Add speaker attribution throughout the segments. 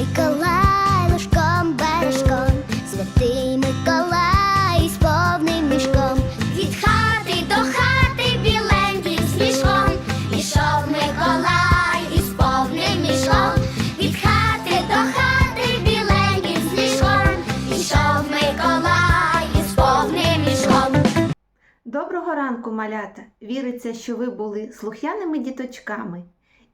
Speaker 1: Миколай ложком бережком, святий Миколай з повним мішком. Від хати до хати біленьким з мішком. Ішов Миколай із повним мішком. Від хати до хати біленьким з мішком. Ішов Миколай із повним мішком.
Speaker 2: Доброго ранку, малята! Віриться, що ви були слух'яними діточками.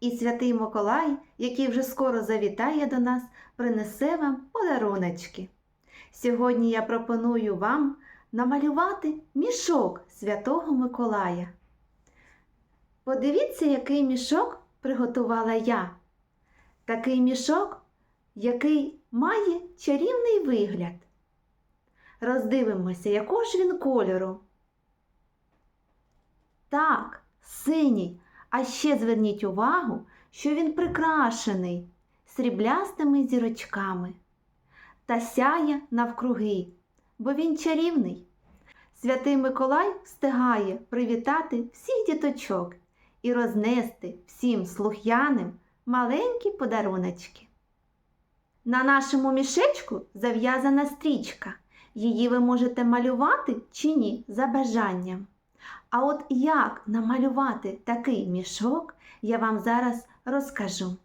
Speaker 2: І святий Миколай, який вже скоро завітає до нас, принесе вам подаруночки. Сьогодні я пропоную вам намалювати мішок Святого Миколая. Подивіться, який мішок приготувала я. Такий мішок, який має чарівний вигляд. Роздивимося, якого ж він кольору. Так, синій. А ще зверніть увагу, що він прикрашений сріблястими зірочками та сяє навкруги, бо він чарівний. Святий Миколай встигає привітати всіх діточок і рознести всім слух'яним маленькі подаруночки. На нашому мішечку зав'язана стрічка. Її ви можете малювати чи ні за бажанням. А от як намалювати такий мішок, я вам зараз розкажу.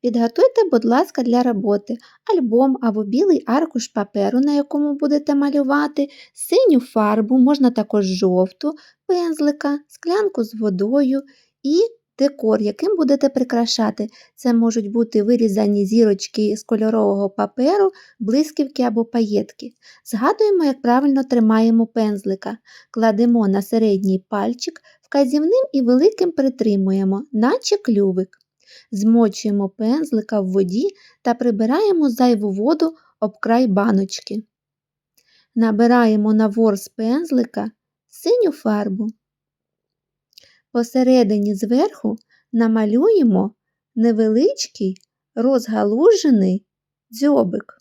Speaker 3: Підготуйте, будь ласка, для роботи альбом або білий аркуш паперу, на якому будете малювати, синю фарбу, можна також жовту, пензлика, склянку з водою і декор, яким будете прикрашати. Це можуть бути вирізані зірочки з кольорового паперу, блисківки або паєтки. Згадуємо, як правильно тримаємо пензлика. Кладемо на середній пальчик, вказівним і великим притримуємо, наче клювик. Змочуємо пензлика в воді та прибираємо зайву воду об край баночки. Набираємо на ворс пензлика синю фарбу. Посередині зверху намалюємо невеличкий розгалужений дзьобик.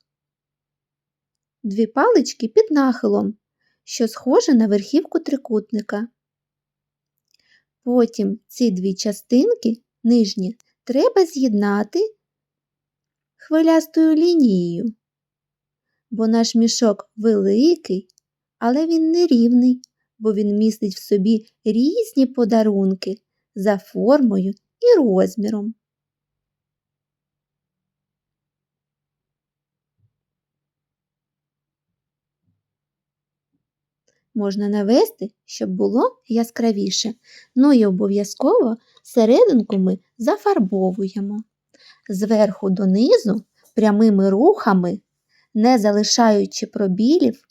Speaker 3: Дві палички під нахилом, що схоже на верхівку трикутника. Потім ці дві частинки нижні треба з'єднати хвилястою лінією, бо наш мішок великий, але він не рівний, бо він містить в собі різні подарунки за формою і розміром. Можна навести, щоб було яскравіше. Ну і обов'язково серединку ми зафарбовуємо. Зверху донизу прямими рухами, не залишаючи пробілів,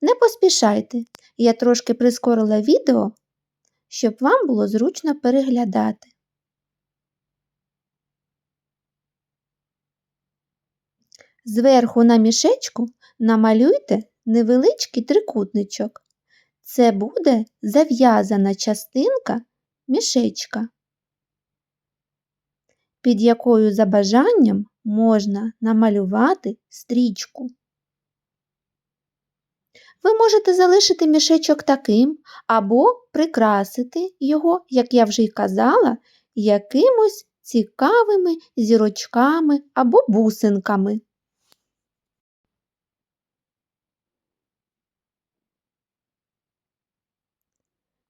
Speaker 3: Не поспішайте, я трошки прискорила відео, щоб вам було зручно переглядати. Зверху на мішечку намалюйте невеличкий трикутничок. Це буде зав'язана частинка мішечка, під якою за бажанням можна намалювати стрічку. Ви можете залишити мішечок таким або прикрасити його, як я вже й казала, якимось цікавими зірочками або бусинками.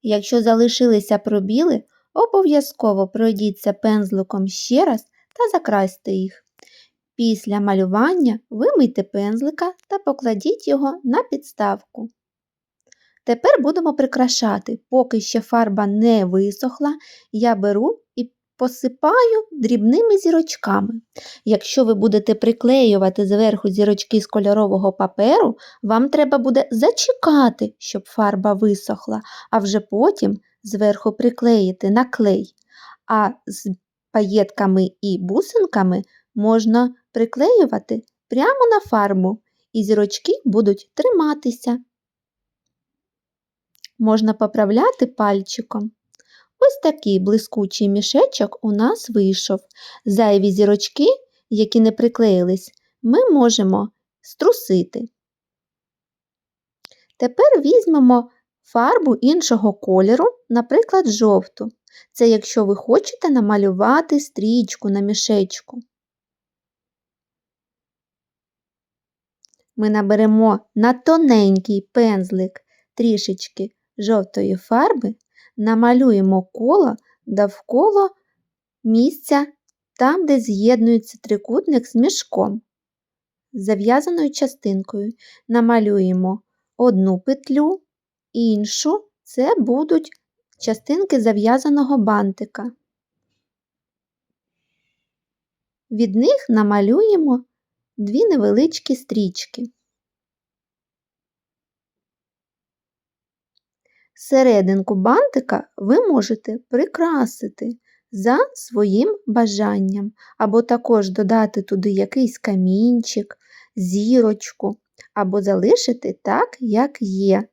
Speaker 3: Якщо залишилися пробіли, обов'язково пройдіться пензликом ще раз та закрасьте їх. Після малювання вимийте пензлика та покладіть його на підставку. Тепер будемо прикрашати. Поки ще фарба не висохла, я беру і посипаю дрібними зірочками. Якщо ви будете приклеювати зверху зірочки з кольорового паперу, вам треба буде зачекати, щоб фарба висохла, а вже потім зверху приклеїти на клей. А з паєтками і бусинками можна приклеювати прямо на фарбу, і зірочки будуть триматися. Можна поправляти пальчиком. Ось такий блискучий мішечок у нас вийшов. Зайві зірочки, які не приклеїлись, ми можемо струсити.
Speaker 4: Тепер візьмемо фарбу іншого кольору, наприклад, жовту. Це якщо ви хочете намалювати стрічку на мішечку. Ми наберемо на тоненький пензлик трішечки жовтої фарби, намалюємо коло довкола місця там, де з'єднується трикутник з мішком. Зав'язаною частинкою намалюємо одну петлю, іншу це будуть частинки зав'язаного бантика. Від них намалюємо дві невеличкі стрічки. Серединку бантика ви можете прикрасити за своїм бажанням, або також додати туди якийсь камінчик, зірочку, або залишити так, як є.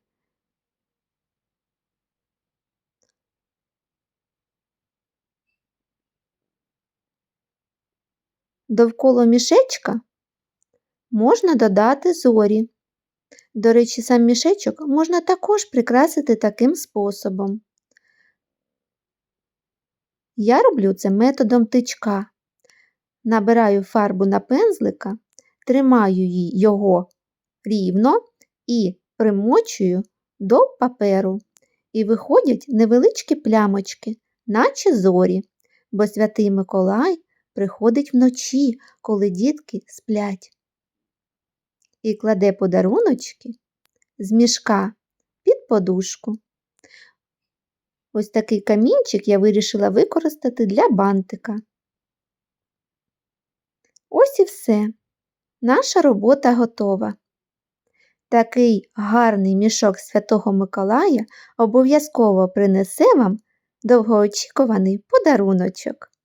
Speaker 4: Довкола мішечка можна додати зорі. До речі, сам мішечок можна також прикрасити таким способом. Я роблю це методом тичка. Набираю фарбу на пензлика, тримаю його рівно і примочую до паперу. І виходять невеличкі плямочки, наче зорі, бо святий Миколай приходить вночі, коли дітки сплять. І кладе подаруночки з мішка під подушку. Ось такий камінчик я вирішила використати для бантика. Ось і все. Наша робота готова. Такий гарний мішок Святого Миколая обов'язково принесе вам довгоочікуваний подаруночок.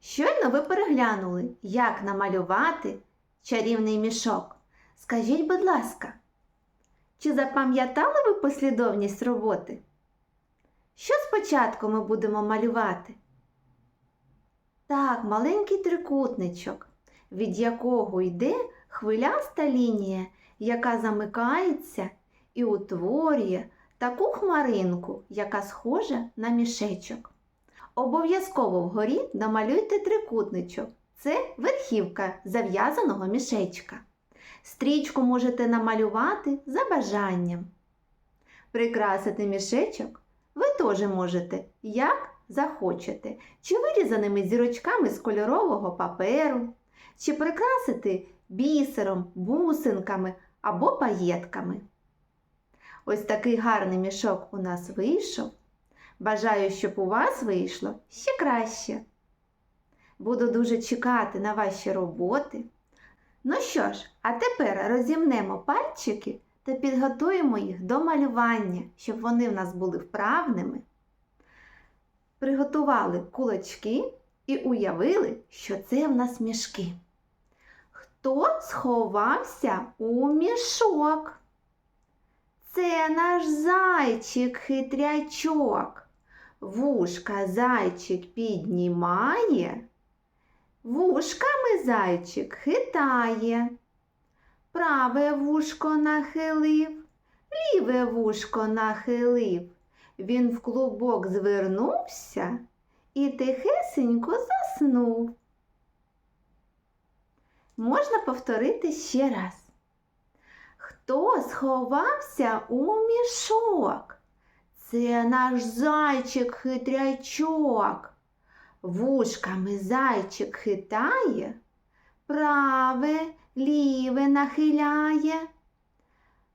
Speaker 3: Щойно ви переглянули, як намалювати чарівний мішок. Скажіть, будь ласка, чи запам'ятали ви послідовність роботи? Що спочатку ми будемо малювати? Так, маленький трикутничок, від якого йде хвиляста лінія, яка замикається і утворює таку хмаринку, яка схожа на мішечок. Обов'язково вгорі намалюйте трикутничок. Це верхівка зав'язаного мішечка. Стрічку можете намалювати за бажанням. Прикрасити мішечок ви теж можете, як захочете, чи вирізаними зірочками з кольорового паперу, чи прикрасити бісером, бусинками або паєтками. Ось такий гарний мішок у нас вийшов. Бажаю, щоб у вас вийшло ще краще. Буду дуже чекати на ваші роботи. Ну що ж, а тепер розімнемо пальчики та підготуємо їх до малювання, щоб вони в нас були вправними. Приготували кулачки і уявили, що це в нас мішки. Хто сховався у мішок? Це наш зайчик хитрячок. Вушка зайчик піднімає, вушками зайчик хитає. Праве вушко нахилив, ліве вушко нахилив. Він в клубок звернувся і тихесенько заснув. Можна повторити ще раз. Хто сховався у мішок? Це наш зайчик хитрячок. Вушками зайчик хитає, праве, ліве нахиляє.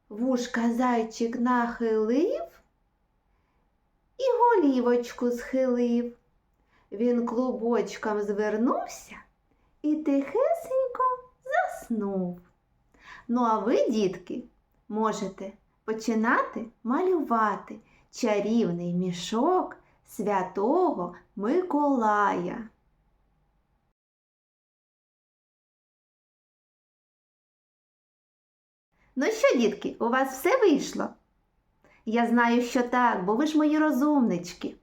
Speaker 3: Вушка зайчик нахилив і голівочку схилив. Він клубочком звернувся і тихесенько заснув. Ну, а ви, дітки, можете починати малювати чарівний мішок святого Миколая. Ну що, дітки, у вас все вийшло? Я знаю, що так, бо ви ж мої розумнички.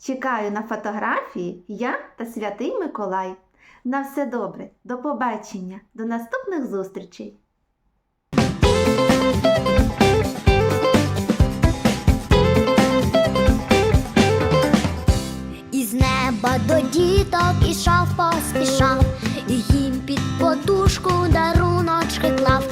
Speaker 3: Чекаю на фотографії я та святий Миколай.
Speaker 2: На все добре, до побачення, до наступних зустрічей!
Speaker 1: Із неба до діток ішов, поспішав, і їм під подушку даруночки клав.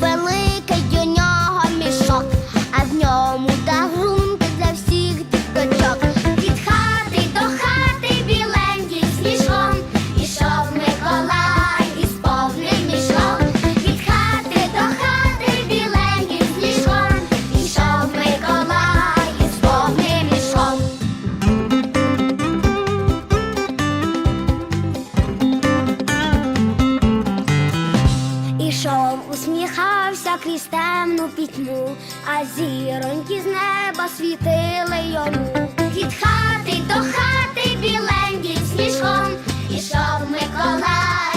Speaker 1: Великий у нього мішок, а в ньому та для крізь темну пітьму, а зіроньки з неба світили йому. Від хати до хати біленьким смішком, ішов Миколай.